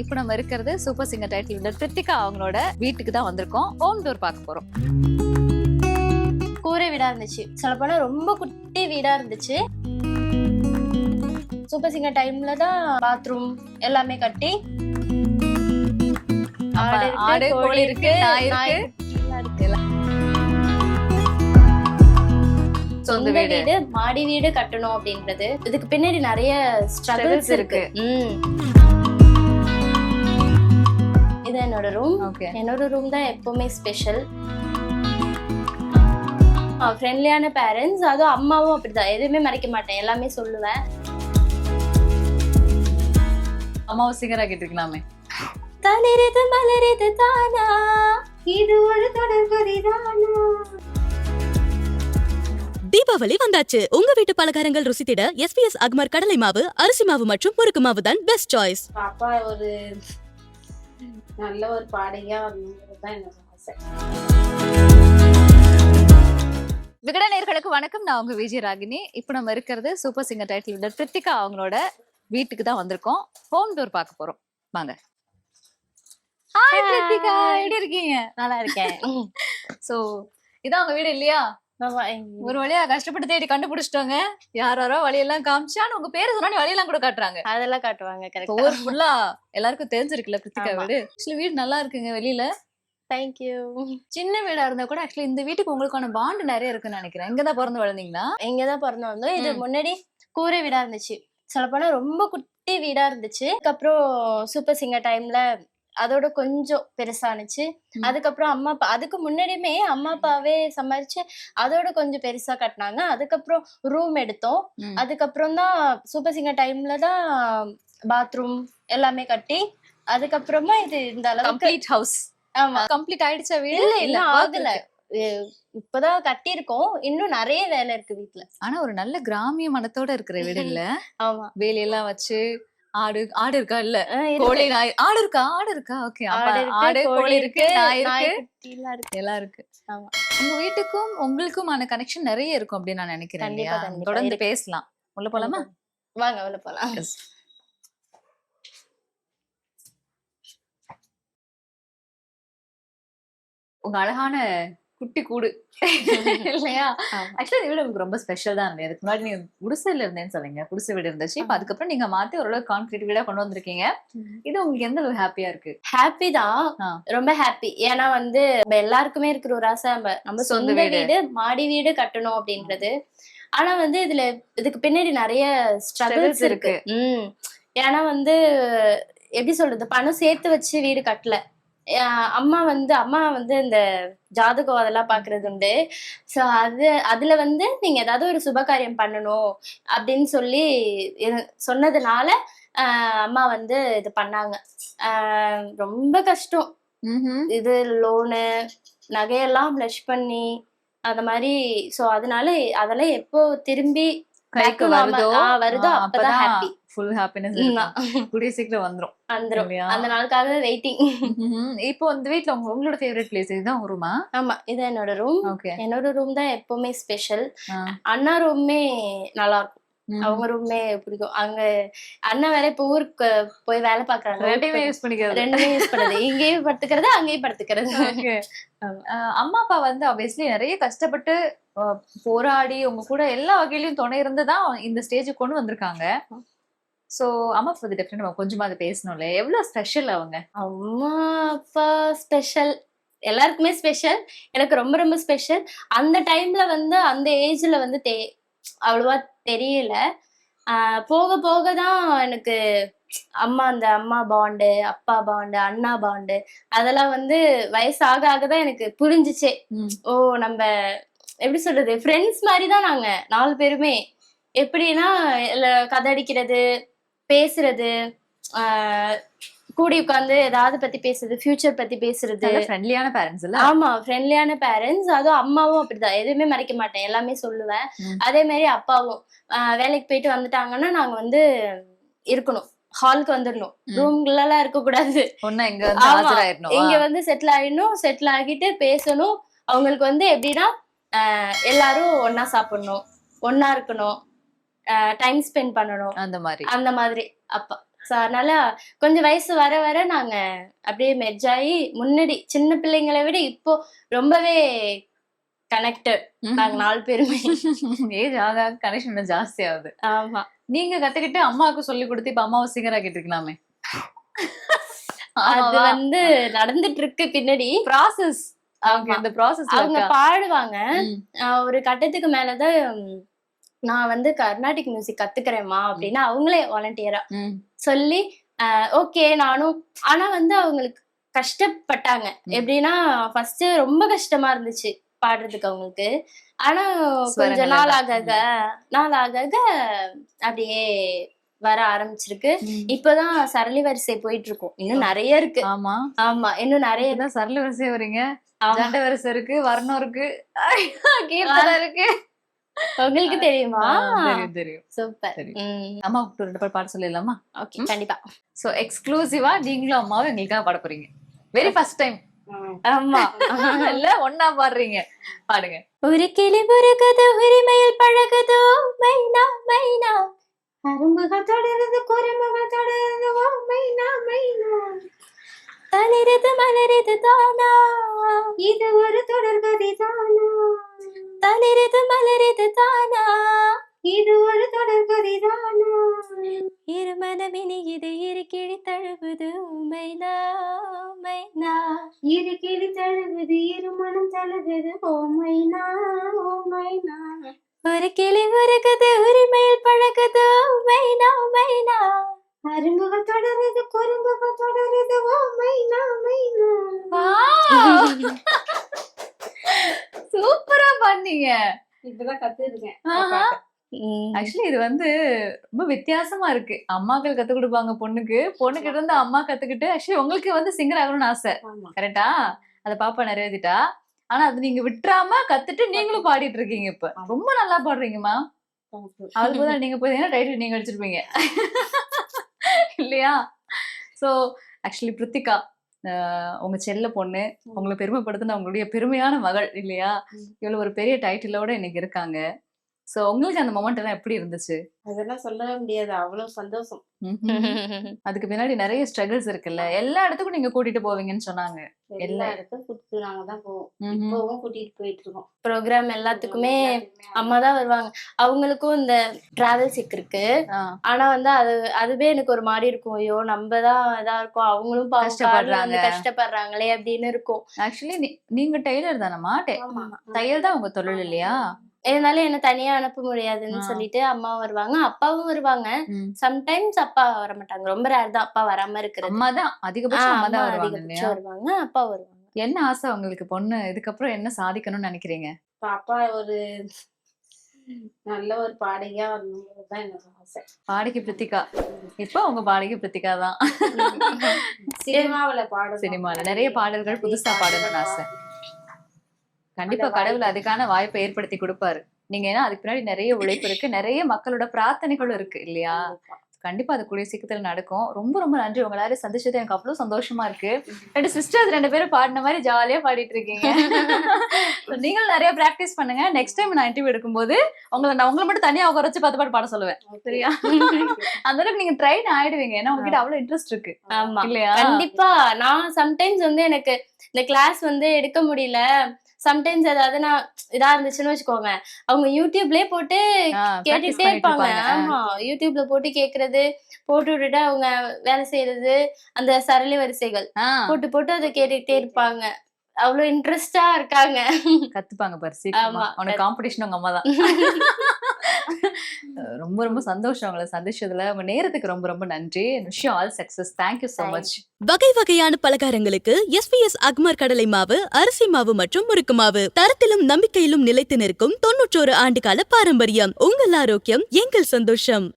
இப்போ நம்ம இருக்கிறது சூப்பர் சிங்கர் டைட்டில் கிருத்திகா அவங்களோட வீட்டுக்கு தான் வந்திருக்கோம். ஹோம் டூர் பார்க்க போறோம். கூரை வீடா இருந்துச்சு. சொல்லப்போனா ரொம்ப குட்டி வீடா இருந்துச்சு. சூப்பர் சிங்கர் டைம்ல தான் பாத்ரூம் எல்லாமே கட்டி. ஆடு கோழி இருக்கு நாய். சொந்த வீடு. மாடி வீடு கட்டணும் அப்படின்றது. இதுக்கு பின்னாடி நிறைய ஸ்ட்ரகிள்ஸ் இருக்கு. இது என்னோட ரூம் என்னோட ரூம் தான் எப்பவுமே ஸ்பெஷல் ஃப்ரெண்ட்லியான பேரண்ட்ஸ் அதுவும் அம்மாவும் அப்படிதான். எதுவுமே மறைக்க மாட்டேன். எல்லாமே சொல்லுவேன். அம்மாவை சிங்கர் ஆக்கிட்டு இருக்கலாமே தளிரிது மலரிது தானா? இது ஒரு தொடர்புரிதானா தீபாவளி வந்தாச்சு. உங்க வீட்டு பலகாரங்கள் ருசித்திட எஸ்பிஎஸ் அக்மர் கடலை மாவு அரிசி மாவு மற்றும் முறுக்கு மாவு தான் பெஸ்ட் சாய்ஸ் பாப்பா ஒரு நல்ல ஒரு பாடகியா வரணுங்கிறது தான் என்னோட ஆசை. விகட நேர்களுக்கு வணக்கம். நான் உங்க விஜய் ராகினி. இப்போ நம்ம இருக்கிறது super singer title winner Kiruthika அவங்களோட வீட்டுக்கு தான் வந்திருக்கோம். ஹோம் டூர் பார்க்க போறோம். வாங்க. ஹாய். கிருத்திகா எப்படி இருக்கீங்க? நல்லா இருக்கேன். சோ இதான் உங்க வீடு இல்லையா? ஒரு வழியா கஷ்டப்பட்டு தேடி கண்டுபிடிச்சிட்டோங்க யார் யாரோ வழியெல்லாம் காமிச்சான்னு உங்க பேரு சொன்னா வழியெல்லாம் கூட காட்டுறாங்க. அதெல்லாம் காட்டுவாங்க கரெக்டா ஊர் ஃபுல்லா எல்லாருக்கும் தெரிஞ்சிருக்குல்ல கிருத்திகா. வீடு. ஆக்சுவலி வீடு நல்லா இருக்குங்க வெளியில. தேங்க்யூ சின்ன வீடா இருந்தா கூட ஆக்சுவலி இந்த வீட்டுக்கு உங்களுக்கான பாண்டு நிறைய இருக்குன்னு நினைக்கிறேன். இங்கதான் பிறந்து வளர்ந்தீங்களா? இங்கதான் பிறந்து வந்தோம் இது. முன்னாடி கூரை வீடா இருந்துச்சு. சொல்லப்போனா ரொம்ப குட்டி வீடா இருந்துச்சு. அதுக்கப்புறம் சூப்பர் சிங்கர் டைம்ல அதோட கொஞ்சம் பெருசானுச்சு. அதுக்கப்புறம் அம்மா அப்பா அதுக்கு முன்னாடியுமே அம்மா அப்பாவே சம்பாரிச்சு அதோட கொஞ்சம் பெருசா கட்டினாங்க. அதுக்கப்புறம் ரூம் எடுத்தோம். அதுக்கப்புறம் தான் சூப்பர் சிங்கர் டைம்ல தான் பாத்ரூம் எல்லாமே கட்டி அதுக்கப்புறமா இது இந்த அளவுக்கு கம்ப்ளீட் ஹவுஸ் ஆமா. கம்ப்ளீட் ஆயிடுச்சா வீடு? இல்ல ஆகல. இப்பதான் கட்டியிருக்கோம். இன்னும் நிறைய வேலை இருக்கு வீட்ல. ஆனா ஒரு நல்ல கிராமிய மனத்தோட இருக்கிற வீடு இல்ல? ஆமா. வேலையெல்லாம் வச்சு ஆடு ஆடு இருக்கா? இல்ல. கோழி நாய். ஆடு இருக்கா? ஆடு இருக்கா? ஓகே ஆடு கோழி இருக்கு நாய் இருக்கு. எல்லாம் இருக்கு. உங்க வீட்டுக்கும் உங்களுக்குமான கனெக்ஷன் நிறைய இருக்கும் அப்படின்னு நான் நினைக்கிறேன் இல்லையா? தொடர்ந்து. பேசலாம். உள்ள போலாமா? வாங்க உள்ள போலாம். உங்க அழகான குட்டி கூடு. இல்லையா. ஆக்சுவலி இந்த வீடு உங்களுக்கு ரொம்ப ஸ்பெஷல் தான் இருந்தது அதுக்கு முன்னாடி நீங்க குடிசைல இருந்தேன்னு சொல்லுங்க குடிசை வீடு இருந்துச்சு. இப்ப. அதுக்கப்புறம் நீங்க மாத்தி ஓரளவு கான்கிரீட் வீடா கொண்டு வந்திருக்கீங்க. இது உங்களுக்கு எந்த அளவு ஹாப்பியா இருக்கு? ஹாப்பி தான். ரொம்ப ஹாப்பி ஏன்னா வந்து நம்ம எல்லாருக்குமே இருக்கிற ஒரு ஆசை நம்ம நம்ம சொந்த வீடு. வீடு மாடி வீடு கட்டணும் அப்படின்றது. ஆனா வந்து இதுல இதுக்கு பின்னாடி நிறைய ஸ்ட்ரகிள்ஸ் இருக்கு. ம். ஏன்னா வந்து எப்படி சொல்றது? பணம் சேர்த்து வச்சு வீடு கட்டல. அம்மா வந்து அம்மா வந்து இந்த ஜாதகம் அதெல்லாம் பாக்குறது உண்டு ஸோ அது அதுல வந்து நீங்க ஏதாவது ஒரு சுபகாரியம் பண்ணணும் அப்படின்னு சொல்லி சொன்னதுனால அம்மா வந்து இது பண்ணாங்க. ரொம்ப கஷ்டம். இது லோனு நகையெல்லாம் ப்ளஷ் பண்ணி அந்த மாதிரி. ஸோ அதனால அதெல்லாம் எப்போ திரும்பி கைக்கு வருதோ? வருதோ? அப்பதான் happy. ஃபுல் ஹாப்பினஸ் கூடிய சீக்கிரம் வந்துரும். வந்துரும். அந்த நாளுக்காக வெயிட்டிங். இப்போ இந்த வீட்ல உங்க உங்களோட ஃபேவரட் பிளேஸ் இதுதான்? ரூமா ஆமா இது என்னோட ரூம் ஓகே என்னோட ரூம் தான் எப்பவுமே ஸ்பெஷல் அண்ணா ரூமே நல்லா இருக்கும் அவங்க ரூமே பிடிக்கும். அங்க அண்ணா வேற இப்ப ஊருக்கு போய் வேலை பாக்குறாங்க ரெண்டையுமே யூஸ் பண்ணிக்கிறது. ரெண்டுமே யூஸ் பண்ணது. இங்கேயும் படுத்துக்கிறது அங்கேயும் படுத்துக்கிறது. அம்மா அப்பா வந்து ஆப்வியஸ்லி நிறைய கஷ்டப்பட்டு போராடி உங்க கூட எல்லா வகையிலயும் துணை இருந்து தான் இந்த ஸ்டேஜுக்கு கொண்டு வந்திருக்காங்க. சோ அம்மா பத்தி டெஃபினட் நம்ம கொஞ்சமா அதை பேசணும்ல. எவ்வளவு ஸ்பெஷல் அவங்க? அம்மா அப்பா ஸ்பெஷல் எல்லாருக்குமே ஸ்பெஷல் எனக்கு ரொம்ப ரொம்ப ஸ்பெஷல் அந்த டைம்ல வந்து அந்த ஏஜ்ல வந்து தே அவ்வளவா தெரியல. போக போக தான் எனக்கு அம்மா அந்த அம்மா பாண்டு அப்பா பாண்டு அண்ணா பாண்டு அதெல்லாம் வந்து வயசாக ஆக தான் எனக்கு புரிஞ்சுச்சே. ஓ நம்ம எப்படி சொல்றது ஃப்ரெண்ட்ஸ் மாதிரி தான் நாங்க நாலு பேருமே. எப்படின்னா கதை அடிக்கிறது பேசுறது கூடி உட்காந்து ஏதாவது பத்தி பேசுறது ஃபியூச்சர் பத்தி பேசுறது. ஃப்ரெண்ட்லியான பேரண்ட்ஸ் இல்ல? ஆமா ஃப்ரெண்ட்லியான பேரண்ட்ஸ் அதுவும் அம்மாவும் அப்படிதான். எதுவுமே மறைக்க மாட்டேன். எல்லாமே சொல்லுவேன். அதே மாதிரி அப்பாவும். வேலைக்கு போயிட்டு வந்துட்டாங்கன்னா நாங்க வந்து இருக்கணும். ஹாலுக்கு வந்துடணும். ரூம்ல எல்லாம் இருக்க கூடாது இங்க வந்து செட்டில் ஆயிடணும். செட்டில் ஆகிட்டு பேசணும். அவங்களுக்கு வந்து எப்படின்னா எல்லாரும் ஒண்ணா சாப்பிடணும் ஒண்ணா இருக்கணும் டைம் ஸ்பெண்ட் பண்ணணும். அந்த மாதிரி. அந்த மாதிரி. அப்பா ஸோ அதனால கொஞ்சம் வயசு வர வர நாங்க அப்படியே மெர்ஜ் ஆகி முன்னாடி சின்ன பிள்ளைங்களை விட இப்போ ரொம்பவே கனெக்டட் நாங்க நாலு பேருமே. ஏஜ் ஆக கனெக்ஷன் ஜாஸ்தி ஆகுது ஆமா. நீங்க கத்துக்கிட்டு அம்மாவுக்கு சொல்லி கொடுத்து இப்ப அம்மாவை சிங்கர் ஆக்கிட்டு இருக்கலாமே. அது வந்து நடந்துட்டு இருக்கு பின்னாடி. ப்ராசஸ் அவங்க பாடுவாங்க. ஒரு கட்டத்துக்கு மேலதான் நான் வந்து கர்நாடிக் மியூசிக் கத்துக்கிறேம்மா அப்படின்னு அவங்களே வாலண்டியரா சொல்லி ஓகே நானும் ஆனா வந்து அவங்களுக்கு கஷ்டப்பட்டாங்க. எப்படின்னா ஃபர்ஸ்ட் ரொம்ப கஷ்டமா இருந்துச்சு பாடுறதுக்கு அவங்களுக்கு. ஆனா கொஞ்ச நாள். ஆக நாள் ஆக அப்படியே வர ஆரம்பிச்சிருக்கு. இப்பதான் சரளி வரிசை போயிட்டு இருக்கும் இன்னும் நிறைய இருக்கு. ஆமா. ஆமா இன்னும் நிறைய. இதான் சரள வரிசை வரீங்க. ஜண்ட வரிசை இருக்கு வர்ணம் இருக்கு. கீர்த்தனை இருக்கு. உங்களுக்கு தெரியுமா? தெரியும் சூப்பர். அம்மா கூப்பிட்டு ரெண்டு பாட்டு பாட சொல்லிடலாமா? ஓகே கண்டிப்பா. சோ எக்ஸ்க்ளூசிவா நீங்களும் அம்மாவும் எங்களுக்காக பாட போறீங்க. Very first time. ஆமா. இல்ல ஒன்னா பாடுறீங்க. பாடுங்க. ஒரு கிளி முருகது உரிமையில் பழகுதோ மைனா மைனா. அரும்புகள் தொடருது குறும்புகள் தொடருது ஓ மைனா மைனா தளிரது மலரது தானா. இது ஒரு தொடர்கதை தானா. தளிரது மலரது தானா. இது ஒரு தொடர்கதை தானா. இருமனமினி இது இரு கிளி தழுவுது மைனா மைனா இரு கிளி தழுகுது இரு மனம் தழுகுது ஓ மைனா ஓ மைனா ஒரு கிளி முருகது உரிமையில் பழகுதோ. மைனா மைனா அரும்புகள் தொடருது குறும்புகள் தொடருது. ஓ மைனா மைனா சூப்பரா பண்ணீங்க. இப்பதான் கத்துருக்கேன். ஆக்சுவலி இது வந்து ரொம்ப வித்தியாசமா இருக்கு. அம்மாக்கள் கத்து கொடுப்பாங்க பொண்ணுக்கு. பொண்ணுகிட்ட இருந்து அம்மா கத்துக்கிட்டு ஆக்சுவலி உங்களுக்கு வந்து சிங்கர் ஆகணும்னு ஆசை. கரெக்டா அத பாப்பா நிறைவேத்திட்டா? ஆனா அது நீங்க விட்டுறாம கத்துட்டு நீங்களும் பாடிட்டு இருக்கீங்க இப்ப ரொம்ப நல்லா பாடுறீங்கம்மா. அவளுக்கு பதிலா நீங்க போய் டைட்டில் நீங்க அடிச்சிருப்பீங்க இல்லையா? சோ ஆக்சுவலி பிருத்திகா உங்க செல்ல பொண்ணு உங்களை பெருமைப்படுத்தின உங்களுடைய பெருமையான மகள் இல்லையா. இவ்வளவு ஒரு பெரிய டைட்டிலோட இன்னைக்கு இருக்காங்க. சோ உங்களுக்கு அந்த மொமெண்ட் எல்லாம் எப்படி இருந்துச்சு? அதெல்லாம் சொல்லவே முடியாது. அவ்வளவு சந்தோஷம். அதுக்கு பின்னாடி நிறைய ஸ்ட்ரகிள்ஸ் இருக்குல்ல. எல்லா இடத்துக்கும் நீங்க கூட்டிட்டு போவீங்கன்னு சொன்னாங்க. எல்லா இடத்துக்கும் கூட்டிட்டு நாங்க தான் போவோம். இப்பவும் கூட்டிட்டு போயிட்டு இருக்கோம். ப்ரோக்ராம் எல்லாத்துக்குமே அம்மா தான் வருவாங்க. அவங்களுக்கும் இந்த டிராவல் சிக் இருக்கு. ஆனா வந்து அது அதுவே எனக்கு ஒரு மாதிரி இருக்கும். ஐயோ நம்ம தான் இதா இருக்கோம். அவங்களும் கஷ்டப்படுறாங்க. கஷ்டப்படுறாங்களே அப்படின்னு இருக்கும். ஆக்சுவலி நீங்க டெய்லர் தானம்மா தையல் தான் உங்க தொழில் இல்லையா? இதனால என்ன தனியா அனுப்ப முடியாதுன்னு. சொல்லிட்டு அம்மா வருவாங்க அப்பாவும் வருவாங்க. சம்டைம்ஸ் அப்பா வர மாட்டாங்க ரொம்ப ரேர் தான் அப்பா வராம இருக்கிறது. அம்மா தான் அதிகபட்சம் அம்மா தான் வருவாங்க அதிகபட்சம் இல்லையா? வருவாங்க அப்பா வருவாங்க. என்ன ஆசை உங்களுக்கு பொண்ணு? இதுக்கப்புறம் என்ன சாதிக்கணும்னு நினைக்கிறீங்க? பாப்பா ஒரு நல்ல ஒரு பாடகியா வரணுங்கிறது தான் என்னோட ஆசை. பாடகி பிரித்திகா. இப்போ உங்க பாடகி பிரித்திகா தான். சினிமாவுல பாடணும். சினிமால. நிறைய பாடல்கள் புதுசா பாடணும்னு ஆசை. கண்டிப்பா கடவுள். அதுக்கான வாய்ப்பை ஏற்படுத்தி கொடுப்பாரு. நீங்க ஏன்னா அதுக்கு பின்னாடி நிறைய உழைப்பு இருக்கு. நிறைய மக்களோட பிரார்த்தனைகளும் இருக்கு இல்லையா? கண்டிப்பா. அது கூடிய சீக்கிரத்துல நடக்கும். ரொம்ப ரொம்ப நன்றி. உங்க எல்லாரும் சந்திச்சது எனக்கு அவ்வளவு சந்தோஷமா இருக்கு. ரெண்டு சிஸ்டர்ஸ் ரெண்டு பேரும் பாடின மாதிரி ஜாலியா பாடிட்டு இருக்கீங்க. நீங்களும் நிறைய பிராக்டிஸ் பண்ணுங்க. நெக்ஸ்ட் டைம் நான் இன்டர்வியூ எடுக்கும்போது உங்களை நான் உங்களை மட்டும் தனியா உட்கார வச்சு பத்து பாட்டு பாட சொல்லுவேன். சரியா? அந்த அளவுக்கு நீங்க ட்ரைன் ஆயிடுவீங்க. ஏன்னா உங்ககிட்ட அவ்வளவு இன்ட்ரெஸ்ட் இருக்கு. ஆமா. இல்லையா? கண்டிப்பா. நான் சம்டைம்ஸ் வந்து எனக்கு இந்த கிளாஸ் வந்து எடுக்க முடியல. சம்டைம்ஸ் ஏதாவது நான் இதா இருந்துச்சுன்னு வச்சுக்கோங்க. அவங்க யூடியூப்லயே போட்டு கேட்டுட்டே இருப்பாங்க. ஆமா யூடியூப்ல போட்டு கேக்குறது போட்டு விட்டுட்டு அவங்க வேலை செய்யறது அந்த சரளி வரிசைகள் போட்டு போட்டு அதை கேட்டுக்கிட்டே இருப்பாங்க. அவ்வளவு இன்ட்ரெஸ்டா இருக்காங்க. கத்துப்பாங்க பாரு சீக்கிரமா. ஆமா. உனக்கு காம்படிஷன் உங்க அம்மா தான். ரொம்ப ரொம்ப சந்தோஷம் உங்களை சந்திச்சதுல. உங்க நேரத்துக்கு ரொம்ப ரொம்ப நன்றி. விஷயம் all success thank you so Thank much வகை வகையான பலகாரங்களுக்கு எஸ்பிஎஸ் அக்மர் கடலை மாவு அரிசி மாவு மற்றும் முறுக்கு மாவு. தரத்திலும் நம்பிக்கையிலும் நிலைத்து நிற்கும் தொன்னூற்றோரு ஆண்டுகால பாரம்பரியம். உங்கள் ஆரோக்கியம் எங்கள் சந்தோஷம்.